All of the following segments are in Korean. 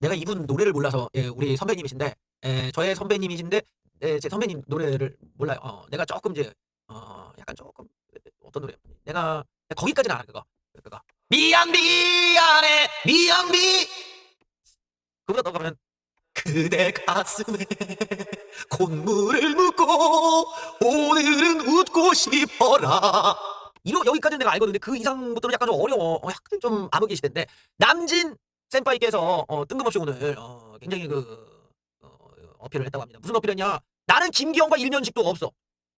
내가 이분 노래를 몰라서 예, 우리 선배님이신데 예, 저의 선배님이신데 예, 제 선배님 노래를 몰라요. 어, 내가 조금 이제 어, 약간 조금 어떤 노래? 내가 거기까지는 알아 그거. 그거. 미안 미안해 미안 미 그보다 더 가면 그대 가슴에 콧물을 묻고 오늘은 웃고 싶어라. 이러 여기까지는 내가 알거든요. 그 이상부터는 약간 좀 어려워. 어, 약간 좀 암흑의 시대인데 남진 센파이께서 어, 뜬금없이 오늘 어, 굉장히 그 어, 어필을 했다고 합니다. 무슨 어필했냐? 나는 김기현과 일면식도 없어.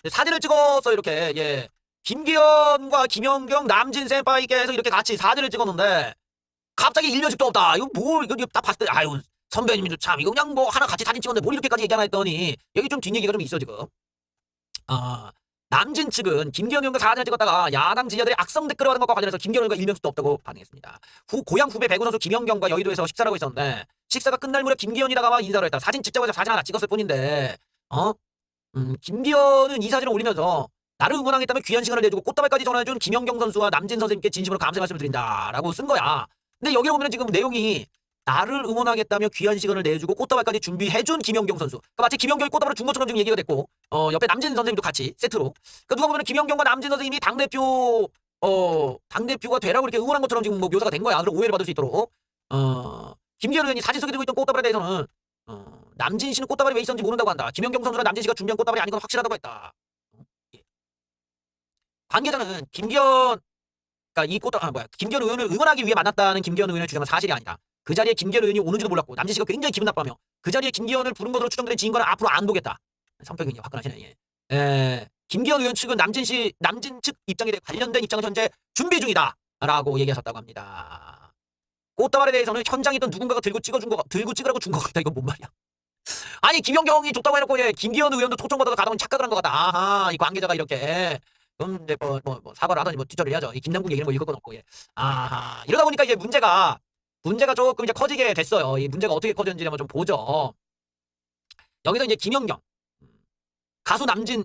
사진을 찍었어 이렇게. 예. 김기현과 김연경 남진 센파이께서 이렇게 같이 사진을 찍었는데 갑자기 일면식도 없다. 이거 뭐 이거 딱 봤을 때 아유 선배님도 참 이거 그냥 뭐 하나 같이 사진 찍었는데 뭘 이렇게까지 얘기하나 했더니 여기 좀 뒷얘기가 좀 있어 지금. 아 남진 측은 의원과 사진을 찍었다가 야당 지지자들의 악성 댓글을 하는 것과 관련해서 의원과 일면식도 없다고 반응했습니다. 후 고향 후배 배구 선수 김연경과 여의도에서 식사를 하고 있었는데 식사가 끝날 무렵 김기현이 다가와 인사를 했다. 사진 찍자고 해서 사진 하나 찍었을 뿐인데 어? 음, 김기현은 이 사진을 올리면서 나를 응원하겠다며 귀한 시간을 내주고 꽃다발까지 전화해준 김연경 선수와 남진 선생님께 진심으로 감사 말씀을 드린다라고 쓴 거야. 근데 여기 보면 지금 내용이 나를 응원하겠다며 귀한 시간을 내주고 꽃다발까지 준비해준 김연경 선수. 그러니까 마치 김연경이 꽃다발을 준 것처럼 지금 얘기가 됐고, 어, 옆에 남진 선생님도 같이 세트로. 그러니까 누가 보면 김연경과 남진 선생님이 당 대표, 어, 당 대표가 되라고 이렇게 응원한 것처럼 지금 뭐 묘사가 된 거야. 그럼 오해를 받을 수 있도록. 어, 김기현 의원이 사진 속에 들고 있던 꽃다발에 대해서는, 어, 남진 씨는 꽃다발이 왜 있었는지 모른다고 한다. 김연경 선수랑 남진 씨가 준비한 꽃다발이 아닌 건 확실하다고 했다. 예. 관계자는 김기현, 그러니까 이 꽃다, 아, 뭐야, 김기현 의원을 응원하기 위해 만났다는 김기현 의원의 주장은 사실이 아니다. 그 자리에 김기현 의원이 오는지도 몰랐고 남진 씨가 굉장히 기분 나빠하며 그 자리에 김기현을 부른 것으로 추정되는 지인과는 앞으로 안 보겠다. 성격이 이제 화끈하시네. 예. 에, 김기현 의원 측은 남진 씨 남진 측 입장에 대해 관련된 입장을 현재 준비 중이다라고 얘기하셨다고 합니다. 꽃다발에 대해서는 현장에 있던 누군가가 들고 찍어준 거 들고 찍으라고 준것 같다. 이건 뭔 말이야? 아니 김연경이 줬다고 해놓고 예, 김기현 의원도 초청받아서 가다 보니 착각을 한 것 같다. 아하 이 관계자가 이렇게 그럼 이제 뭐, 뭐, 뭐 사과를 하더니 뭐 뒷절을 해야죠. 이 김남국 얘기는 뭐 읽을 건 없고 예. 아하 이러다 보니까 이제 문제가 문제가 조금 이제 커지게 됐어요. 이 문제가 어떻게 커졌는지 한번 좀 보죠. 여기서 이제 김연경 음, 가수 남진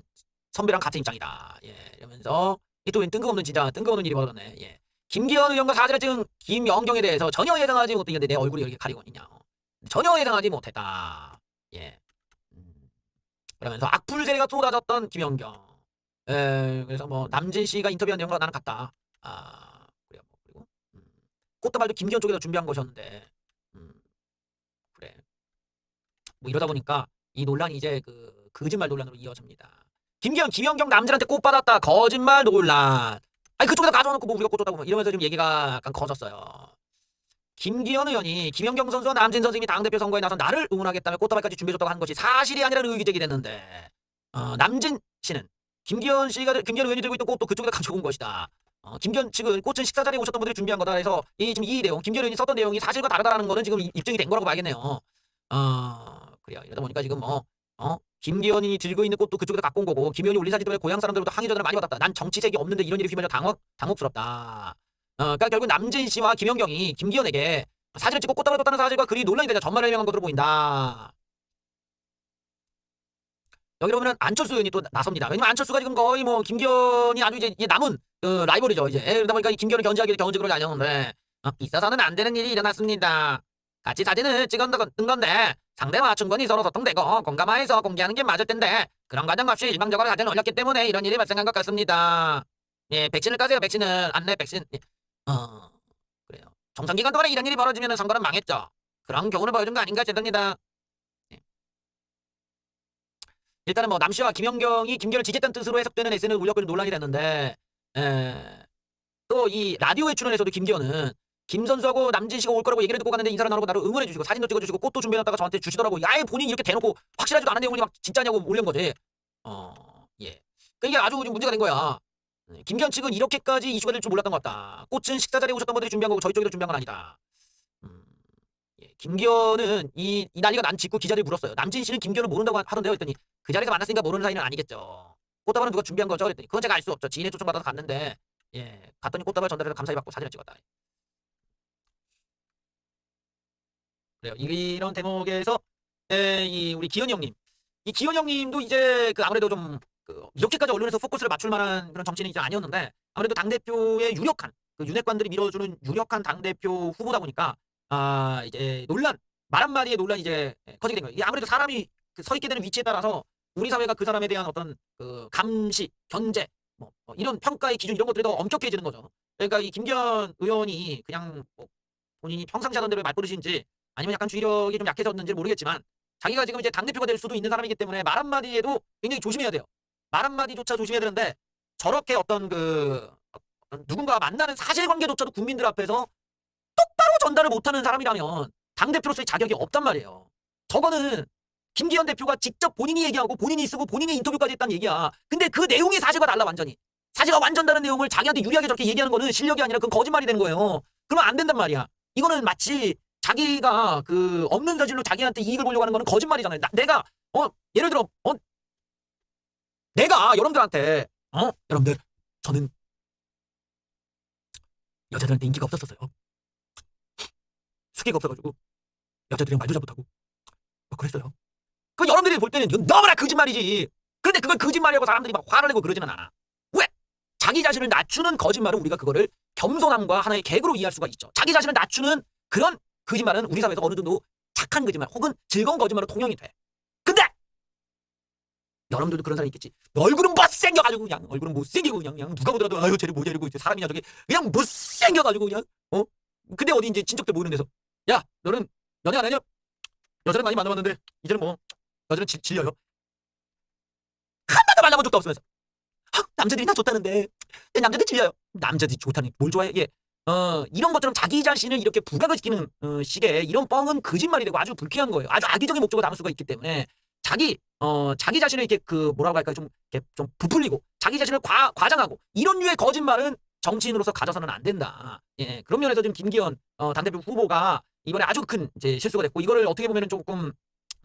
선배랑 같은 입장이다. 예, 이러면서 이또 뜬금없는 진짜 뜬금없는 일이 벌어졌네. 예. 김기현 의원과 사진을 찍은 김연경에 대해서 전혀 예상하지 못했는데 내 얼굴이 이렇게 가리고 있냐. 전혀 예상하지 못했다. 예. 음, 그러면서 악플 세례가 쏟아졌던 김연경. 에, 그래서 뭐 남진 씨가 인터뷰한 내용과 나는 같다. 아, 꽃다발도 김기현 쪽에서 준비한 것이었는데, 음, 그래. 뭐 이러다 보니까 이 논란이 이제 그 거짓말 논란으로 이어집니다. 김기현, 김연경 남들한테 꽃 받았다. 거짓말 논란. 아니 그쪽에다 가져놓고 뭐 우리가 꽃 줬다고 막 이러면서 좀 얘기가 약간 커졌어요. 김기현 의원이 김연경 선수와 남진 선생님이 당대표 선거에 나서 나를 응원하겠다며 꽃다발까지 준비해줬다고 한 것이 사실이 아니라는 의혹이 제기됐는데 어, 남진 씨는 김기현 씨가 김기현 의원이 들고 있던 꽃도 그쪽에다 가져온 것이다. 어, 김기현 측은 꽃은 식사 자리에 오셨던 분들이 준비한 거다. 해서 이 지금 이 내용 김기현 의원이 썼던 내용이 사실과 다르다라는 거는 지금 이- 입증이 된 거라고 봐야겠네요. 어, 그래요. 이러다 보니까 지금 뭐 어? 김기현이 들고 있는 꽃도 그쪽에다 갖고 온 거고 김기현이 올린 사진 때문에 고향 사람들로부터 항의 전화를 많이 받았다. 난 정치색이 없는데 이런 일이 휘말려 당혹 당혹스럽다. 어, 그러니까 결국 남진 씨와 김연경이 김기현에게 사진을 찍고 꽃다발을 뒀다는 사실과 글이 논란이 되자 전말을 해명한 것으로 보인다. 여기로 보면 안철수 의원이 또 나섭니다. 왜냐면 안철수가 지금 거의 뭐 김기현이 아주 이제 남은 그 라이벌이죠. 이제 에, 그러다 보니까 이 김기현을 견제하기 경제적으로 알렸는데 어, 있어서는 안 되는 일이 일어났습니다. 같이 사진을 찍은 건데 상대와 충분히 서로 소통되고 공감하에서 공개하는 게 맞을 텐데 그런 과정 없이 일방적으로 사진을 올렸기 때문에 이런 일이 발생한 것 같습니다. 예, 백신을 까세요. 백신을 안내 백신. 예. 어, 그래요. 총선 기간 동안에 이런 일이 벌어지면 선거는 망했죠. 그런 경우를 보여준 거 아닌가 싶습니다. 예. 일단은 뭐 남씨와 김연경이 김기현을 지지했다는 뜻으로 해석되는 에세이를 올렸고 논란이 됐는데 또 이 라디오에 출연해서도 김기현은 김 선수하고 남진 씨가 올 거라고 얘기를 듣고 갔는데 인사를 나누고 나를 응원해 주시고 사진도 찍어 주시고 꽃도 준비해놨다가 저한테 주시더라고. 아예 본인이 이렇게 대놓고 확실하지도 않은 내용을 막 진짜냐고 올린 거지. 어, 예. 그러니까 아주 좀 문제가 된 거야. 네, 김기현 측은 이렇게까지 이슈가 될 줄 몰랐던 것 같다. 꽃은 식사 자리에 오셨던 분들이 준비한 거고 저희 쪽에도 준비한 건 아니다. 음, 예, 김기현은 이, 이 난리가 난 직후 기자들이 물었어요. 남진 씨는 김기현을 모른다고 하던데요. 했더니 그 자리에서 만났으니까 모르는 사이는 아니겠죠. 꽃다발은 누가 준비한 거죠? 그랬더니 그건 제가 알 수 없죠. 지인의 초청 받아서 갔는데 예, 갔더니 꽃다발 전달해서 감사히 받고 사진을 찍었다. 그래요. 이런 대목에서 에, 이 우리 기현이 형님, 이 기현이 형님도 이제 그 아무래도 좀 그 이렇게까지 언론에서 포커스를 맞출 만한 그런 정치인이 이제 아니었는데 아무래도 당 대표의 유력한 그 윤핵관들이 밀어주는 유력한 당 대표 후보다 보니까 아 이제 논란 말 한마디에 논란이 이제 커지게 된 거예요. 이게 아무래도 사람이 그서 있게 되는 위치에 따라서 우리 사회가 그 사람에 대한 어떤 그 감시, 견제, 뭐, 뭐 이런 평가의 기준 이런 것들이 더 엄격해지는 거죠. 그러니까 이 김기현 의원이 그냥 뭐 본인이 평상시 하던 대로의 말버릇인지 아니면 약간 주의력이 좀 약해졌는지 모르겠지만 자기가 지금 이제 당대표가 될 수도 있는 사람이기 때문에 말 한마디에도 굉장히 조심해야 돼요. 말 한마디조차 조심해야 되는데 저렇게 어떤 그 어떤 누군가 만나는 사실관계조차도 국민들 앞에서 똑바로 전달을 못하는 사람이라면 당대표로서의 자격이 없단 말이에요. 저거는 김기현 대표가 직접 본인이 얘기하고 본인이 쓰고 본인이 인터뷰까지 했다는 얘기야. 근데 그 내용이 사실과 달라 완전히. 사실과 완전 다른 내용을 자기한테 유리하게 저렇게 얘기하는 거는 실력이 아니라 그건 거짓말이 되는 거예요. 그러면 안 된단 말이야. 이거는 마치 자기가 그 없는 사실로 자기한테 이익을 보려고 하는 거는 거짓말이잖아요. 나- 내가 어 예를 들어 어 내가 여러분들한테 어 여러분들 저는 여자들한테 인기가 없었었어요. 수기가 없어가지고 여자들이랑 말도 잘 못하고 뭐 그랬어요. 그 여러분들이 볼 때는 이건 너무나 거짓말이지. 그런데 그걸 거짓말이라고 사람들이 막 화를 내고 그러지는 않아. 왜? 자기 자신을 낮추는 거짓말은 우리가 그거를 겸손함과 하나의 개그로 이해할 수가 있죠. 자기 자신을 낮추는 그런 거짓말은 우리 사회에서 어느 정도 착한 거짓말 혹은 즐거운 거짓말로 통용이 돼. 근데 여러분들도 그런 사람이 있겠지. 얼굴은 못생겨가지고 그냥 얼굴은 못생기고 그냥, 그냥 누가 보더라도 아유 쟤는 뭐냐 이러고 이제 사람이냐 저게 그냥 못생겨가지고 그냥 어? 근데 어디 이제 친척들 모이는 데서 야 너는 연애 안 하냐? 여자를 많이 만나봤는데 이제는 뭐 여자는 질, 질려요. 한 번도 만나본 적도 없으면서 아, 남자들이 다 좋다는데 내 남자들 질려요. 남자들이 좋다니 뭘 좋아해? 예. 어 이런 것처럼 자기 자신을 이렇게 부각을 시키는 어, 식의 이런 뻥은 거짓말이 되고 아주 불쾌한 거예요. 아주 악의적인 목적을 담을 수가 있기 때문에 자기 어 자기 자신을 이렇게 그 뭐라고 할까요? 좀 이렇게 좀 부풀리고 자기 자신을 과, 과장하고 이런 류의 거짓말은 정치인으로서 가져서는 안 된다. 예, 그런 면에서 지금 김기현 어, 당대표 후보가 이번에 아주 큰 이제 실수가 됐고 이거를 어떻게 보면은 조금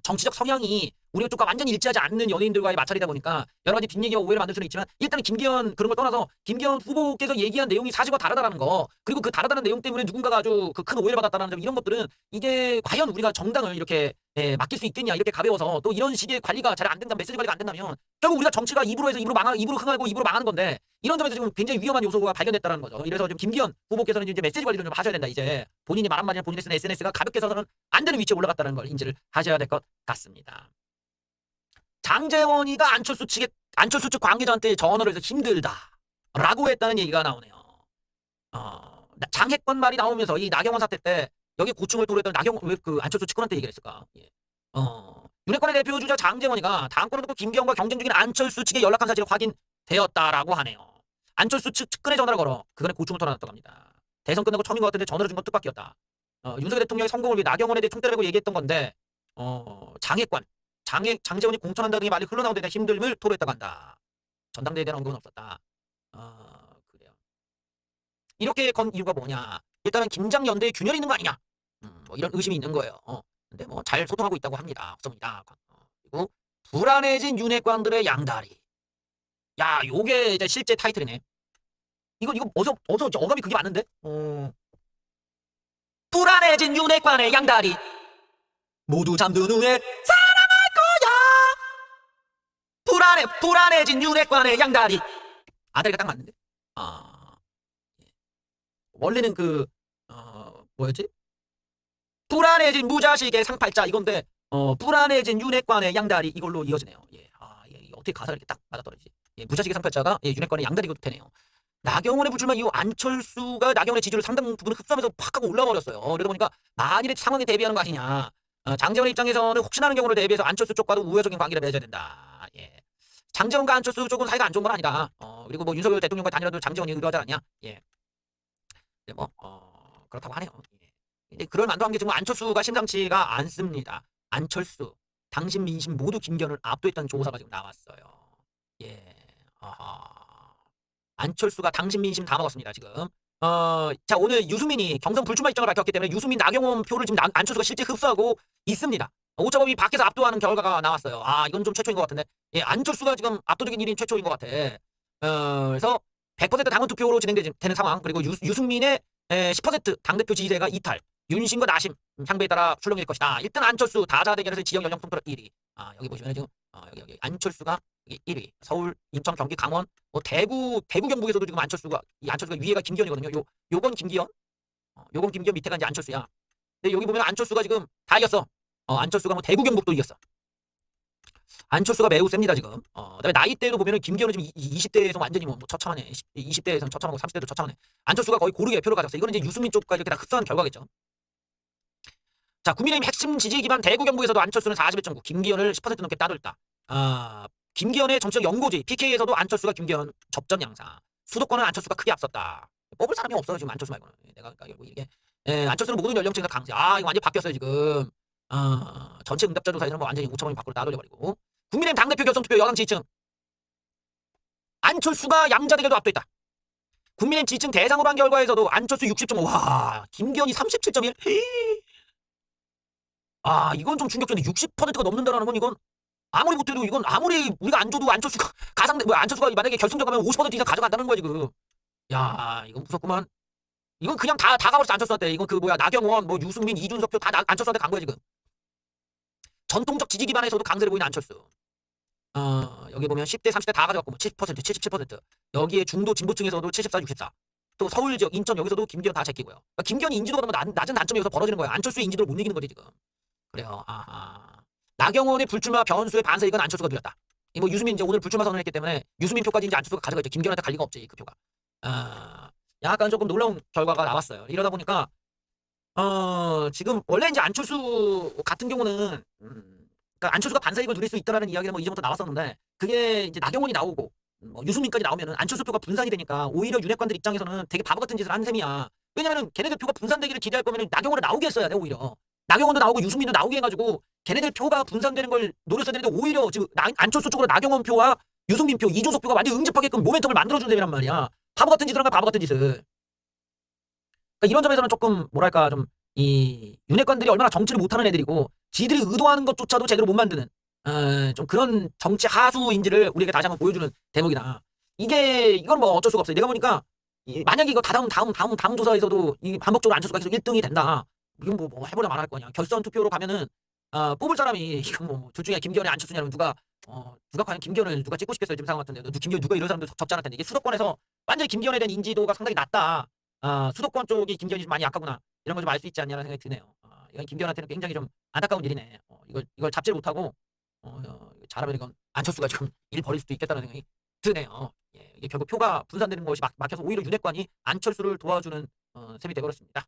정치적 성향이 우리 쪽과 완전히 일치하지 않는 연예인들과의 마찰이다 보니까 여러 가지 뒷 얘기와 오해를 만들 수는 있지만 일단은 김기현 그런 걸 떠나서 김기현 후보께서 얘기한 내용이 사실과 다르다라는 거 그리고 그 다르다는 내용 때문에 누군가가 아주 그 큰 오해를 받았다는 점 이런 것들은 이게 과연 우리가 정당을 이렇게 예, 맡길 수 있겠냐 이렇게 가벼워서 또 이런 식의 관리가 잘 안 된다 메시지 관리가 안 된다면 결국 우리가 정치가 입으로 해서 입으로 망하 입으로 흥하고 입으로 망하는 건데 이런 점에서 지금 굉장히 위험한 요소가 발견됐다는 거죠. 이래서 지금 김기현 후보께서는 이제 메시지 관리를 좀 하셔야 된다. 이제 본인이 말 한마디에 본인이 쓰는 SNS가 가볍게 서서는 안 되는 위치에 올라갔다는 걸 인지를 하셔야 될 것 같습니다. 장재원이가 안철수 측에 안철수 측 관계자한테 전화를 해서 힘들다라고 했다는 얘기가 나오네요. 어, 나- 장핵권 말이 나오면서 이 나경원 사태 때 여기 고충을 토로했던 나경원 왜그 안철수 측근한테 얘기를 했을까? 예. 어, 윤핵관의 대표 주자 장재원이가 당권을 두고 김기현과 경쟁 중인 안철수 측에 연락한 사실이 확인되었다라고 하네요. 안철수 측 측근에 전화를 걸어 그간의 고충을 털어놨다고 합니다. 대선 끝나고 처음인 것 같은데 전화를 준 건 뜻밖이었다. 어, 윤석열 대통령의 성공을 위해 나경원에 대해 총대라고 얘기했던 건데 어, 장핵관 장애, 장재원이 공천한다는 말이 흘러나온 데 대한 힘듦을 토로했다고 한다. 전당대회에 대한 언급은 없었다. 어, 그래요. 이렇게 건 이유가 뭐냐? 일단은 김장 연대에 균열이 있는 거 아니냐? 음, 뭐 이런 의심이 있는 거예요. 어, 근데 뭐 잘 소통하고 있다고 합니다. 없습니다. 어, 그리고 불안해진 윤핵관들의 양다리. 야, 요게 이제 실제 타이틀이네. 이거 이거 어서 어서 어감이 그게 맞는데? 어. 불안해진 윤핵관의 양다리. 모두 잠든 후에 불안해 불안해진 윤핵관의 양다리 아다리가 딱 맞는데 아 예. 원래는 그 어, 뭐였지 불안해진 무자식의 상팔자 이건데 어 불안해진 윤핵관의 양다리 이걸로 이어지네요 예. 아, 예. 어떻게 가사가 이렇게 딱 맞아떨어지지 예, 무자식의 상팔자가 예, 윤핵관의 양다리가 되네요 나경원의 불출마 이후 안철수가 나경원의 지지를 상당 부분 흡수하면서 팍 하고 올라버렸어요 그러다 보니까 만일의 상황에 대비하는 거 아니냐 어, 장재원의 입장에서는 혹시나 하는 경우를 대비해서 안철수 쪽과도 우호적인 관계를 맺어야 된다. 예. 장재원과 안철수 쪽은 사이가 안 좋은 건 아니다. 어, 그리고 뭐 윤석열 대통령과 단일화도 장재원이 의도하지 않냐? 예. 네, 뭐 어, 그렇다고 하네요. 예. 근데 그럴 만도 한 게 지금 안철수가 심상치가 않습니다. 안철수, 당신 민심 모두 김견을 압도했다는 조사가 지금 나왔어요. 예. 아하. 안철수가 당신 민심 다 먹었습니다. 지금. 어, 자 오늘 유수민이 경선 불출마 입장을 밝혔기 때문에 유수민 나경원 표를 지금 나- 안철수가 실제 흡수하고 있습니다. 오차범위 밖에서 압도하는 결과가 나왔어요. 아 이건 좀 최초인 것 같은데. 예, 안철수가 지금 압도적인 1인 최초인 것 같아. 어, 그래서 100% 당원 투표로 진행되는 상황 그리고 유, 유승민의 에, 10% 당대표 지지세가 이탈. 윤심과 나심 음, 향배에 따라 출렁일 것이다. 일단 안철수 다자 대결에서 지역 연령 통틀어 1위. 아 여기 보시면 지금 어, 여기 여기 안철수가 여기 1위. 서울, 인천, 경기, 강원, 뭐 대구, 대구 경북에서도 지금 안철수가 이 안철수가 위에가 김기현이거든요. 요 요건 김기현, 어, 요건 김기현 밑에가 이제 안철수야. 근데 여기 보면 안철수가 지금 다 이겼어. 어, 안철수가 뭐 대구 경북도 이겼어. 안철수가 매우 셉니다 지금. 어, 그다음에 나이대도 보면은 김기현은 지금 20대에서 완전히 뭐, 뭐 처참하네. 20대에서는 처참하고 30대도 처참하네. 안철수가 거의 고르게 표를 가졌어. 이거는 이제 유승민 쪽과 이렇게 다 흡수한 결과겠죠. 자, 국민의힘 핵심 지지 기반 대구 경북에서도 안철수는 41.9, 김기현을 10% 넘게 따돌다. 아, 김기현의 정치적 연고지 PK에서도 안철수가 김기현 접전 양상. 수도권은 안철수가 크게 앞섰다. 뽑을 사람이 없어요 지금 안철수 말고는. 내가 그러니까 결국 이게 예, 안철수는 모든 연령층이 다 강세. 아, 이거 완전 히 바뀌었어요 지금. 아, 전체 응답자 조사에서는 뭐 완전히 5천 원이 밖으로 따돌려버리고. 국민의힘 당대표 결선 투표 여당 지지층. 안철수가 양자 대결도 압도했다. 국민의힘 지지층 대상으로 한 결과에서도 안철수 60.5, 와, 김기현이 37.1. 아, 이건 좀 충격적인데 60%가 넘는다라는 건 이건 아무리 못해도 이건 아무리 우리가 안 줘도 안철수가 가상 뭐 안철수가 만약에 결승전 가면 50% 이상 가져간다는 거야 지금. 야, 이건 무섭구만. 이건 그냥 다 다 가버렸어 안철수한테. 이건 그 뭐야 나경원, 뭐 유승민, 이준석 표다 안철수한테 간 거야 지금. 전통적 지지 기반에서도 강세를 보이는 안철수. 어, 여기 보면 10대, 30대 다 가져갔고 뭐 70%, 77%. 여기에 중도 진보층에서도 74, 64. 또 서울 지역, 인천 여기서도 김기현 다 제끼고요. 그러니까 김기현이 인지도가 너무 낮, 낮은 단점이 여기서 벌어지는 거야. 안철수의 인지도를 못 이기는 거지 지금. 그래요. 아하. 나경원의 불출마 변수의 반세 이건 안철수가 누렸다. 이뭐 유수민 이제 오늘 불출마 선언했기 때문에 유수민 표까지 이제 안철수가 가져가 있죠. 김기현한테 갈 리가 없지 그 표가. 아, 약간 조금 놀라운 결과가 나왔어요. 이러다 보니까 어 지금 원래 이제 안철수 같은 경우는 음, 그러니까 안철수가 반사 이익을 누릴 수 있다라는 이야기가 뭐 이전부터 나왔었는데 그게 이제 나경원이 나오고 뭐 유승민까지 나오면은 안철수 표가 분산이 되니까 오히려 윤핵관들 입장에서는 되게 바보 같은 짓을 한 셈이야. 왜냐면은 걔네들 표가 분산되기를 기대할 거면은 나경원을 나오게 했어야 돼 오히려. 나경원도 나오고 유승민도 나오게 해가지고 걔네들 표가 분산되는 걸 노렸어야 되는데 오히려 지금 나- 안철수 쪽으로 나경원 표와 유승민 표, 이준석 표가 완전 응집하게끔 모멘텀을 만들어준 셈이란 말이야. 바보 같은 짓을 한 거야 바보 같은 짓을. 그러니까 이런 점에서는 조금 뭐랄까 좀 이 윤핵관들이 얼마나 정치를 못하는 애들이고 지들이 의도하는 것조차도 제대로 못 만드는 어, 좀 그런 정치 하수인지를 우리에게 다시 한번 보여주는 대목이다. 이게 이건 뭐 어쩔 수가 없어요. 내가 보니까 이, 만약에 이거 다음 다음 다음 다음 조사에서도 이 반복적으로 안철수가 계속 1등이 된다. 이건 뭐, 뭐 해보려 말할 거냐. 결선 투표로 가면은 어, 뽑을 사람이 이건 뭐둘 중에 김기현이 안철수냐면 누가 어, 누가 과연 김기현을 누가 찍고 싶겠어요 지금 상황 같은데 누- 김기현 누가 이런 사람들 적- 적지 않을 텐데 이게 수도권에서 완전히 김기현에 대한 인지도가 상당히 낮다. 아, 수도권 쪽이 김기현이 좀 많이 약하구나. 이런 걸 좀 알 수 있지 않냐는 생각이 드네요. 아, 이건 김기현한테는 굉장히 좀 안타까운 일이네. 어, 이걸 이걸 잡지를 못하고 어, 어, 잘하면 이건 안철수가 지금 일 벌일 수도 있겠다는 생각이 드네요. 예, 이게 결국 표가 분산되는 것이 막, 막혀서 오히려 윤핵관이 안철수를 도와주는 어, 셈이 되버렸습니다.